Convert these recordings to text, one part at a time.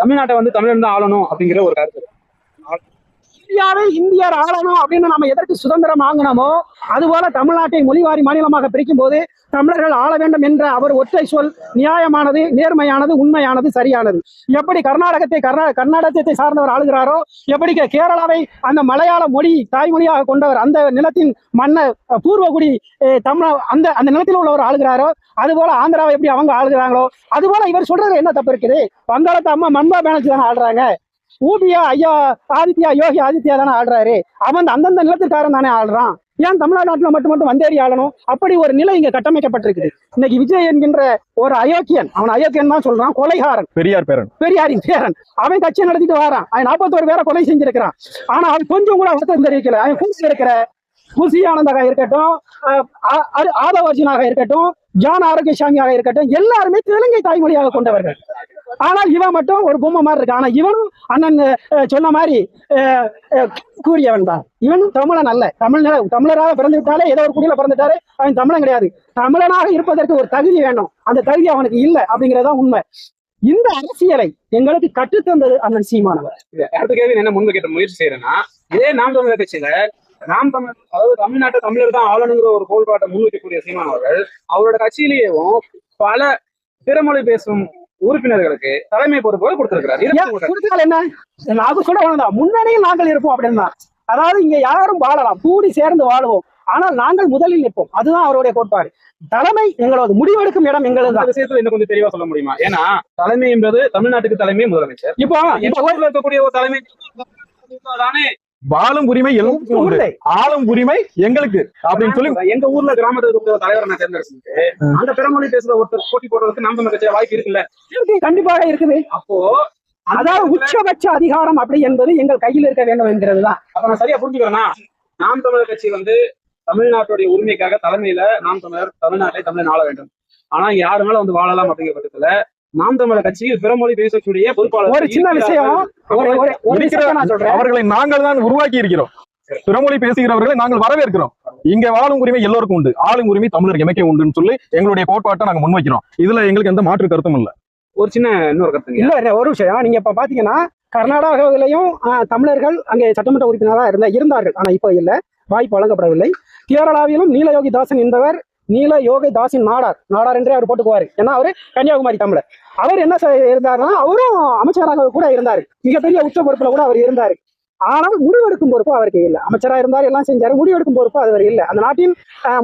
தமிழ்நாட்டை வந்து தமிழன் தான் ஆளணும் அப்படிங்கிற ஒரு கருத்து. இந்தியாவை இந்தியர் ஆளணும் அப்படின்னு நம்ம எதற்கு சுதந்திரம் வாங்கினோமோ அதுபோல தமிழ்நாட்டை மொழிவாரி மாநிலமாக பிரிக்கும் போது தமிழர்கள் ஆள வேண்டும் என்ற அவர் ஒற்றை சொல் நியாயமானது நேர்மையானது உண்மையானது சரியானது. எப்படி கர்நாடகத்தை கர்நா கர்நாடகத்தை சார்ந்தவர் ஆளுகிறாரோ எப்படி கேரளாவை அந்த மலையாள மொழி தாய்மொழியாக கொண்டவர் அந்த நிலத்தின் மன்னர் பூர்வகுடி அஹ், தமிழ அந்த அந்த நிலத்தில் உள்ளவர் ஆளுகிறாரோ அதுபோல ஆந்திராவை எப்படி அவங்க ஆளுகிறாங்களோ அதுபோல இவர் சொல்றது என்ன தப்பு இருக்குது? வங்காளத்து அம்மா மம்தா பானர்ஜி தானே ஆடுறாங்க ஊபியா ஐயா ஆதித்யா யோகி ஆதித்யா தானே ஆடுறாரு அவன் அந்தந்த நிலத்துக்காரன் தானே ஆடுறான் ஏன் தமிழ்நாட்டுல மட்டும் மட்டும் வந்தேறி ஆளணும்? அப்படி ஒரு நிலை இங்க கட்டமைக்கப்பட்டிருக்குது. இன்னைக்கு விஜய் என்கின்ற ஒரு அயோக்கியன் அவன் அயோக்கியன் தான் சொல்றான் கொலைகாரன். பெரியார் பேரன். பெரியாரின் பேரன். அவன் கட்சி நடத்திட்டு வரான். அவன் நாற்பத்தோரு பேரை கொலை செஞ்சிருக்கிறான். ஆனா அவன் கொஞ்சம் கூட வருத்தம் தெரிவிக்கல. அவன் கூட இருக்கிற குசி ஆனந்தாக இருக்கட்டும் அஹ் ஆ- ஆ- ஆதவ அர்ஜுனாக இருக்கட்டும் ஜான் ஆரோக்கியசாமியாக இருக்கட்டும் எல்லாருமே தெலுங்கை தாய்மொழியாக கொண்டவர்கள். ஆனால் இவன் மட்டும் ஒரு பொம்மை மாதிரி இருக்கு? ஆனா இவனும் அண்ணன் சொன்ன மாதிரி கூறியவன் தான். இவனும் தமிழன் அல்ல. தமிழ் தமிழராக பிறந்து விட்டாலே ஏதோ ஒரு குடியில பிறந்துட்டாரு. அவன் தமிழன் கிடையாது. தமிழனாக இருப்பதற்கு ஒரு தகுதி வேணும். அந்த தகுதி அவனுக்கு இல்லை அப்படிங்கறதுதான் உண்மை. இந்த அரசியலை எங்களுக்கு கற்றுத்தந்தது அண்ணன் சீமானவர். அடுத்த கேள்வி என்ன முன்பு கேட்ட முயற்சி செய்யறேன்னா இதே நாம் தமிழர் கட்சியில நாம் தமிழ் அதாவது தமிழ்நாட்டு தமிழர் தான் ஆளணுங்கிற ஒரு கோட்பாட்டை முன்வைக்கக்கூடிய சீமானவர்கள் அவரோட கட்சியிலேயும் பல பிறமொழி பேசும் உறுப்பினர்களுக்கு தலைமை பொறுப்புகள் கொடுத்திருக்கிறார். என்ன? நான் சொல்ல வேணாம் முன்னணியில் நாங்கள் இருப்போம் அப்படின்னா. அதாவது இங்க யாரும் வாழலாம். கூடி சேர்ந்து வாழுவோம். ஆனால் நாங்கள் முதலில் நிற்போம். அதுதான் அவருடைய கோட்பாடு. தலைமை எங்களது முடிவெடுக்கும் இடம் எங்களது அந்த விஷயத்துல இன்னும் கொஞ்சம் தெளிவா சொல்ல முடியுமா? ஏன்னா தலைமை என்பது தமிழ்நாட்டுக்கு தலைமை முதலமைச்சர். இப்போ இருக்கக்கூடிய ஒரு தலைமை. தானே வாழும் உரிமை எல்லாம் உண்டு. ஆளும் உரிமை எங்களுக்கு. அப்படின்னு சொல்லி எங்க ஊர்ல கிராமத்துல இருக்கிற தலைவரை நான் தேர்ந்தெடுத்து அந்த பிறமொழி பேசுற ஒருத்தர் போட்டி போடுறதுக்கு நாம் கட்சியில வாய்ப்பு இருக்குல்ல? இருக்கு, கண்டிப்பாக இருக்குது. அப்போ அதாவது உச்சபட்ச அதிகாரம் அப்படி என்பது எங்கள் கையில் இருக்க வேண்டும் என்கிறது தான் அப்ப நான் சரியா புரிஞ்சுக்கிறேன்னா நாம் தமிழர் கட்சி வந்து தமிழ்நாட்டுடைய உரிமைக்காக தலைமையில நாம் தமிழர் தமிழ்நாட்டை தமிழன் ஆள வேண்டும். ஆனா யாரு மேல வந்து வாழலாம் அப்படிங்கிற பட்சத்துல நாம் தமிழர் கட்சியில் பிறமொழி பேசக்கூடிய பொறுப்பாளர் ஒரு சின்ன விஷயம். சொல்றேன். அவர்களை நாங்கள் தான் உருவாக்கி இருக்கிறோம். பிறமொழி பேசுகிறவர்களை நாங்கள் வரவேற்கிறோம். இங்க வாழும் உரிமை எல்லோருக்கும் உண்டு. ஆளும் உரிமை தமிழர் எமைக்க உண்டுன்னு சொல்லி எங்களுடைய கோட்பாட்டை நாங்க முன்வைக்கிறோம். இதுல எங்களுக்கு எந்த மாற்று கருத்தும் இல்ல. ஒரு சின்ன இன்னொரு கருத்துங்க. இல்ல ஒரு விஷயம். நீங்க இப்ப பாத்தீங்கன்னா கர்நாடகாவிலையும் தமிழர்கள் அங்கே சட்டமன்ற உறுப்பினராக இருந்த இருந்தார்கள். ஆனா இப்போ இல்ல. வாய்ப்பு வழங்கப்படவில்லை. கேரளாவிலும் நீலயோகி தாசன் என்பவர் நீல யோகை தாசின் நாடார். நாடார் என்றே அவர் போட்டுக்குவாரு. ஏன்னா அவரு கன்னியாகுமரி தமிழர். அவர் என்ன இருந்தாருன்னா அவரும் அமைச்சராக கூட இருந்தாரு. மிகப்பெரிய உச்ச பொறுப்புல கூட அவர் இருந்தாரு. ஆனால் முடிவெடுக்கும் பொறுப்பு அவருக்கு இல்லை. அமைச்சரா இருந்தார் எல்லாம் செஞ்சாரு. முடிவெடுக்கும் பொறுப்பு அவர் இல்லை அந்த நாட்டின்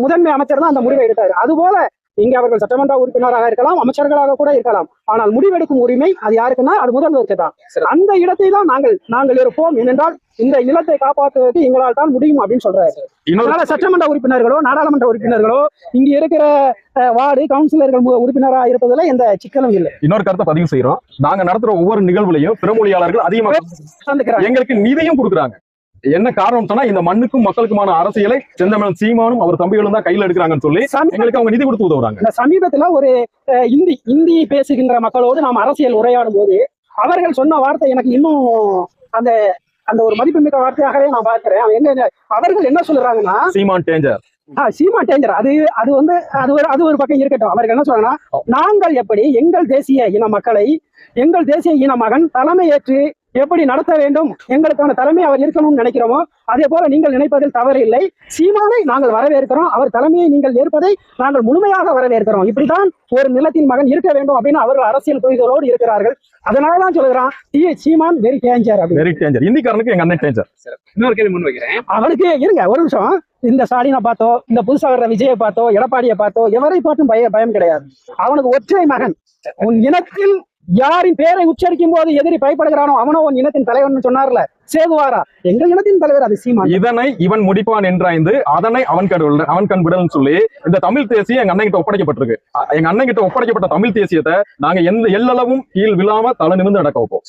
முதன்மை அமைச்சர் தான் அந்த முடிவை எடுத்தாரு. அதுபோல இங்க அவர்கள் சட்டமன்ற உறுப்பினராக இருக்கலாம் அமைச்சர்களாக கூட இருக்கலாம். ஆனால் முடிவெடுக்கும் உரிமை அது யாருக்குன்னா அது முதல்வருக்கு தான். அந்த இடத்தை தான் நாங்கள் நாங்கள் இருப்போம் ஏனென்றால் இந்த நிலத்தை காப்பாற்றுவதற்கு எங்களால் தான் முடியும் அப்படின்னு சொல்றாரு. அதனால சட்டமன்ற உறுப்பினர்களோ நாடாளுமன்ற உறுப்பினர்களோ இங்க இருக்கிற வார்டு கவுன்சிலர்கள் மு- உறுப்பினரா இருப்பதுல எந்த சிக்கலும் இல்லை. இன்னொரு கருத்தை பதிவு செய்யறோம் நாங்க நடத்துற ஒவ்வொரு நிகழ்வுலையும் பிறமொழியாளர்கள் அதிகமாக. எங்களுக்கு நிதியும் கொடுக்குறாங்க. என்ன காரணம் சொன்னா இந்த மண்ணுக்கும் மக்களுக்குமான அரசியலை செந்தமிழன் சீமானும் அவர் தம்பிகளும் தான் கையில எடுக்கிறாங்கன்னு சொல்லி எங்களுக்கு அவங்க நிதி கொடுத்து உதவுறாங்க. சமீபத்துல ஒரு இந்தி இந்தி பேசுகின்ற மக்களோடு நாம் அரசியல் உரையாடும் போது அவர்கள் சொன்ன வார்த்தை எனக்கு இன்னும் அந்த அந்த ஒரு மதிப்புமிக்க வார்த்தையாகவே நான் பார்க்கிறேன். அவன் என்ன அவர்கள் என்ன சொல்றாங்கன்னா சீமான் டேஞ்சர். ஆ, சீமா டேஞ்சர். அது அது வந்து அது ஒரு அது ஒரு பக்கம் இருக்கட்டும். அவர்கள் என்ன சொல்றாங்கன்னா நாங்கள் எப்படி எங்கள் தேசிய இன மக்களை எங்கள் தேசிய இன மகன் தலைமையேற்று எப்படி நடத்த வேண்டும்? எங்களுக்கான தலைமை அவர் இருக்கணும்னு நினைக்கிறோமோ அதே போல நீங்கள் நினைப்பதில் தவறு இல்லை. சீமானை நாங்கள் வரவேற்கிறோம். அவர் தலைமையை நீங்கள் ஏற்பதை நாங்கள் முழுமையாக வரவேற்கிறோம். இப்படித்தான் ஒரு நிலத்தின் மகன் இருக்க வேண்டும் அப்படின்னு அவர்கள் அரசியல் புரிதலோடு இருக்கிறார்கள். அதனாலதான் சொல்லுகிறான் D Seeman very danger very danger இந்திக்காரனுக்கு எங்க அண்ணன் டேஞ்சர் இன்னொரு கேள்வி முன் வைக்கிறேன். அவனுக்கு இருங்க ஒரு நிமிஷம். இந்த ஸ்டாலினை பார்த்தோ இந்த புதுசா வர்ற விஜயை பார்த்தோ எடப்பாடியை பார்த்தோ எவரை பார்த்தும் பய பயம் கிடையாது. அவனுக்கு ஒற்றை மகன். உன் இனத்தில் யாரின் பேரை உச்சரிக்கும் போது எதிரி பயப்படுகிறானோ அவனோ உன் இனத்தின் தலைவன் சொன்னார்ல. சேதுவாரா எங்கள் இனத்தின் தலைவர் அது சீமான். இதனை இவன் முடிப்பான் என்றாய்ந்து அதனை அவன் கடு அவன் கண் விடல்னு சொல்லி இந்த தமிழ் தேசியம் எங்க அண்ணன் கிட்ட ஒப்படைக்கப்பட்டிருக்கு எங்க அண்ணன் கிட்ட ஒப்படைக்கப்பட்ட தமிழ் தேசியத்தை நாங்க எந்த எல்லளவும் கீழ் விழாம தலை நிமிர்ந்து நடக்க வைப்போம்.